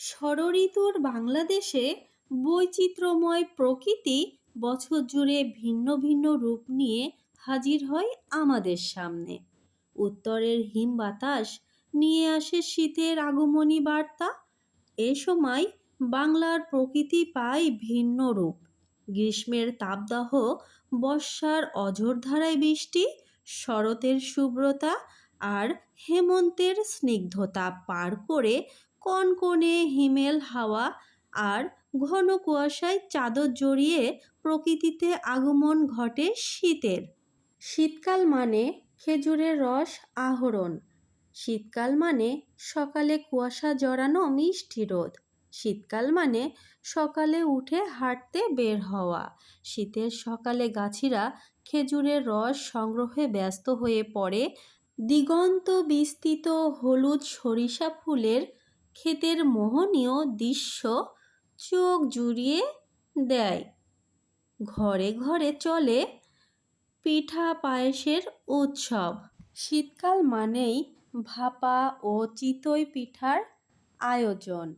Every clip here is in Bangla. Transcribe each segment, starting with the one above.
ষড়ঋতুর বাংলাদেশে বৈচিত্র্যময় প্রকৃতি বছর জুড়ে ভিন্ন ভিন্ন রূপ নিয়ে হাজির হয় আমাদের সামনে। উত্তরের হিম বাতাস নিয়ে আসে শীতের আগমনী বার্তা। এ সময় বাংলার প্রকৃতি পায় ভিন্ন রূপ। গ্রীষ্মের তাপদাহ, বর্ষার অঝোরধারায় বৃষ্টি, শরতের শুভ্রতা আর হেমন্তের স্নিগ্ধতা পার করে কনকনে হিমেল হাওয়া আর ঘন কুয়াশায় চাদর জড়িয়ে প্রকৃতিতে আগমন ঘটে শীতের। শীতকাল মানে খেজুরের রস আহরণ। শীতকাল মানে সকালে কুয়াশা জড়ানো মিষ্টি রোদ। শীতকাল মানে সকালে উঠে হাঁটতে বের হওয়া। শীতের সকালে গাছিরা খেজুরের রস সংগ্রহে ব্যস্ত হয়ে পড়ে। দিগন্ত বিস্তৃত হলুদ সরিষা ফুলের ক্ষেতের মোহনীয় দৃশ্য চোখ জুড়িয়ে দেয়। ঘরে ঘরে চলে পিঠা পায়েসের উৎসব। শীতকাল মানেই ভাপা ও চিতই পিঠার আয়োজন।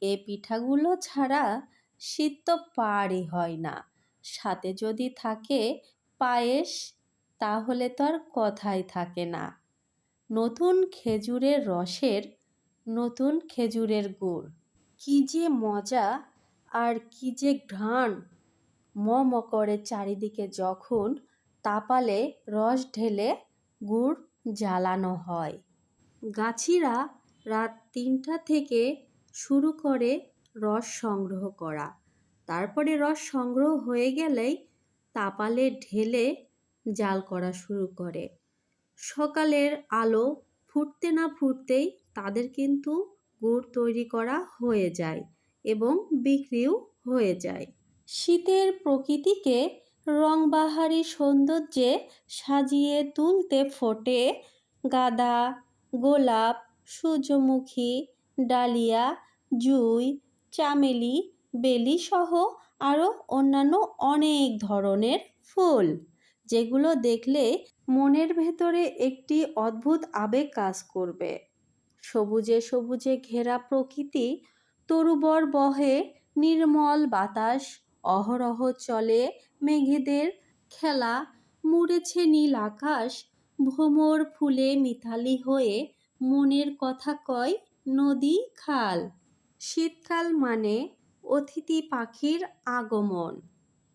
এ পিঠাগুলো ছাড়া শীত তো পারই হয় না। সাথে যদি থাকে পায়েস, তাহলে তো আর কথাই থাকে না। নতুন খেজুরের রসের নতুন খেজুরের গুড়। কি যে মজা আর কি যে ঘ্রাণ। ম ম করে চারিদিকে যখন তাপালে রস ঢেলে গুড় জ্বালানো হয়। গাছিরা রাত তিনটা থেকে শুরু করে রস সংগ্রহ করা। তারপরে রস সংগ্রহ হয়ে গেলেই তাপালে ঢেলে জাল করা শুরু করে। সকালের আলো ফুটতে না ফুটতেই তাদের কিন্তু গুড় তৈরি করা হয়ে যায় এবং বিক্রিও হয়ে যায়। শীতের প্রকৃতিকে রংবাহারি সৌন্দর্যে সাজিয়ে তুলতে ফোটে গাঁদা, গোলাপ, সূর্যমুখী, ডালিয়া, জুই, চামেলি, বেলি সহ আরও অন্যান্য অনেক ধরনের ফুল, যেগুলো দেখলে মনের ভেতরে একটি অদ্ভুত আবেগ কাজ করবে। সবুজে সবুজে ঘেরা প্রকৃতি, তরুবর বহে নির্মল বাতাস, অহরহ চলে মেঘেদের খেলা, মুড়েছে নীল আকাশ, ভ্রমর ফুলে মিতালি হয়ে মনের কথা কয় নদী খাল। শীতকাল মানে অতিথি পাখির আগমন।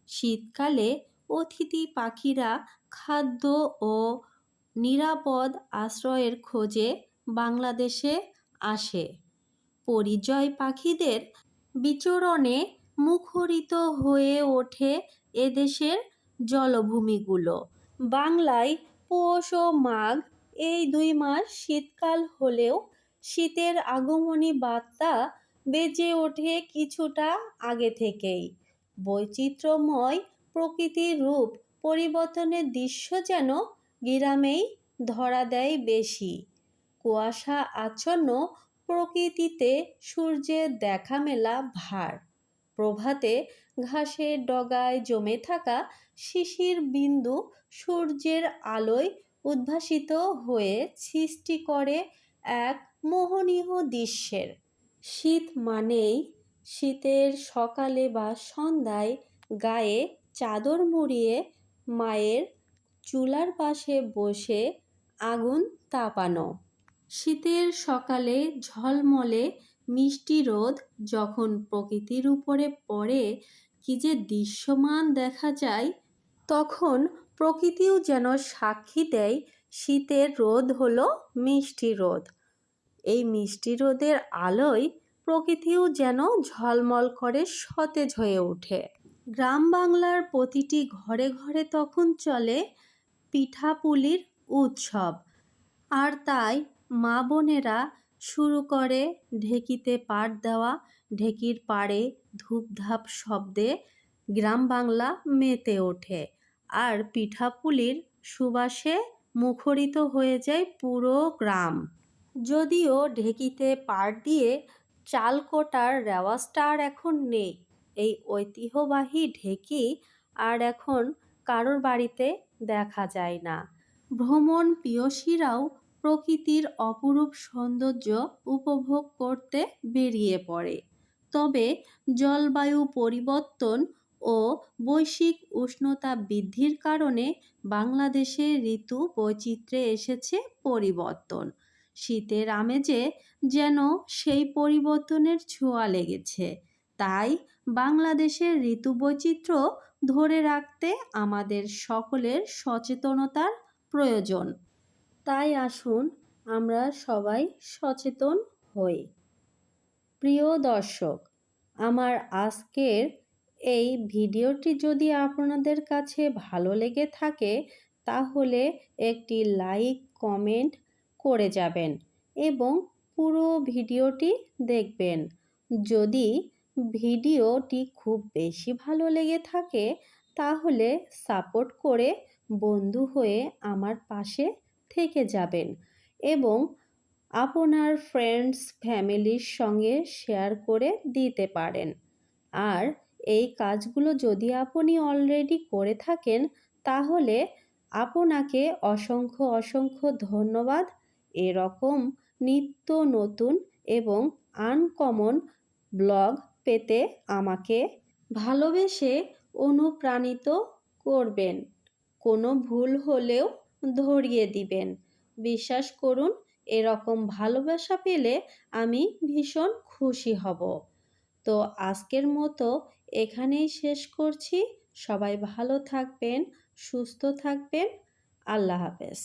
শীতকালে অতিথি পাখিরা খাদ্য ও নিরাপদ আশ্রয়ের খোঁজে বাংলাদেশে আসে। পরিযায়ী পাখিদের বিচরণে মুখরিত হয়ে ওঠে এদেশের জলভূমিগুলো। বাংলায় পৌষ ও মাঘ এই দুই মাস শীতকাল হলেও শীতের আগমনী বার্তা বেজে ওঠে কিছুটা আগে থেকেই। বৈচিত্র্যময় প্রকৃতির রূপ পরিবর্তনের দৃশ্য যেন গ্রামেই ধরা দেয় বেশি। কুয়াশা আচ্ছন্ন প্রকৃতিতে সূর্যের দেখা মেলা ভার। প্রভাতে ঘাসের ডগায় জমে থাকা শিশির বিন্দু সূর্যের আলোয় উদ্ভাসিত হয়ে সৃষ্টি করে এক মোহনীয় দৃশ্যের। শীত মানেই শীতের সকালে বা সন্ধ্যায় গায়ে চাদর মুড়িয়ে মায়ের চুলার পাশে বসে আগুন তাপানো। শীতের সকালে ঝলমলে মিষ্টি রোদ যখন প্রকৃতির উপরে পড়ে, কি যে দৃশ্যমান দেখা যায়, তখন প্রকৃতিও যেন সাক্ষী দেয় শীতের রোদ হলো মিষ্টি রোদ। এই মিষ্টি রোদের আলোয় প্রকৃতিও যেন ঝলমল করে সতেজ হয়ে ওঠে। গ্রাম বাংলার প্রতিটি ঘরে ঘরে তখন চলে পিঠাপুলির উৎসব। আর তাই মা বোনেরা শুরু করে ঢেকিতে পাট দেওয়া, ঢেকির পাড়ে ধূপধাপ শব্দে গ্রাম বাংলা মেতে ওঠে। আর পিঠাপুলির সুবাসে মুখরিত হয়ে যায় পুরো গ্রাম। যদিও ঢেকিতে পাট দিয়ে চাল কোটার রেওয়াজটা আর এখন নেই। এই ঐতিহ্যবাহী ঢেকি আর এখন কারোর বাড়িতে দেখা যায় না। ভ্রমণ পিয়সীরাও প্রকৃতির অপরূপ সৌন্দর্য উপভোগ করতে বেরিয়ে পড়ে। তবে জলবায়ু পরিবর্তন ও বৈশ্বিক উষ্ণতা বৃদ্ধির কারণে বাংলাদেশে ঋতু বৈচিত্র্যে এসেছে পরিবর্তন। শীতের আমেজে যেন সেই পরিবর্তনের ছোঁয়া লেগেছে। তাই বাংলাদেশের ঋতু বৈচিত্র্য ধরে রাখতে আমাদের সকলের সচেতনতার প্রয়োজন। তাই আসুন আমরা সবাই সচেতন হই। প্রিয় দর্শক, আমার আজকের এই ভিডিওটি যদি আপনাদের কাছে ভালো লেগে থাকে, তাহলে একটি লাইক, কমেন্ট করে যাবেন এবং পুরো ভিডিওটি দেখবেন। যদি ভিডিওটি খুব বেশি ভালো লেগে থাকে, তাহলে সাপোর্ট করে বন্ধু হয়ে আমার পাশে থেকে যাবেন এবং আপনার ফ্রেন্ডস ফ্যামিলির সঙ্গে শেয়ার করে দিতে পারেন। আর এই কাজগুলো যদি আপনি অলরেডি করে থাকেন, তাহলে আপনাকে অসংখ্য অসংখ্য ধন্যবাদ। এরকম নিত্য নতুন এবং আনকমন ব্লগ পেতে আমাকে ভালোবেসে অনুপ্রাণিত করবেন। কোনো ভুল হলেও ধরিয়ে দিবেন। বিশ্বাস করুন, এরকম ভালোবাসা পেলে আমি ভীষণ খুশি হব। তো আজকের মতো এখানেই শেষ করছি। সবাই ভালো থাকবেন, সুস্থ থাকবেন। আল্লাহ হাফেজ।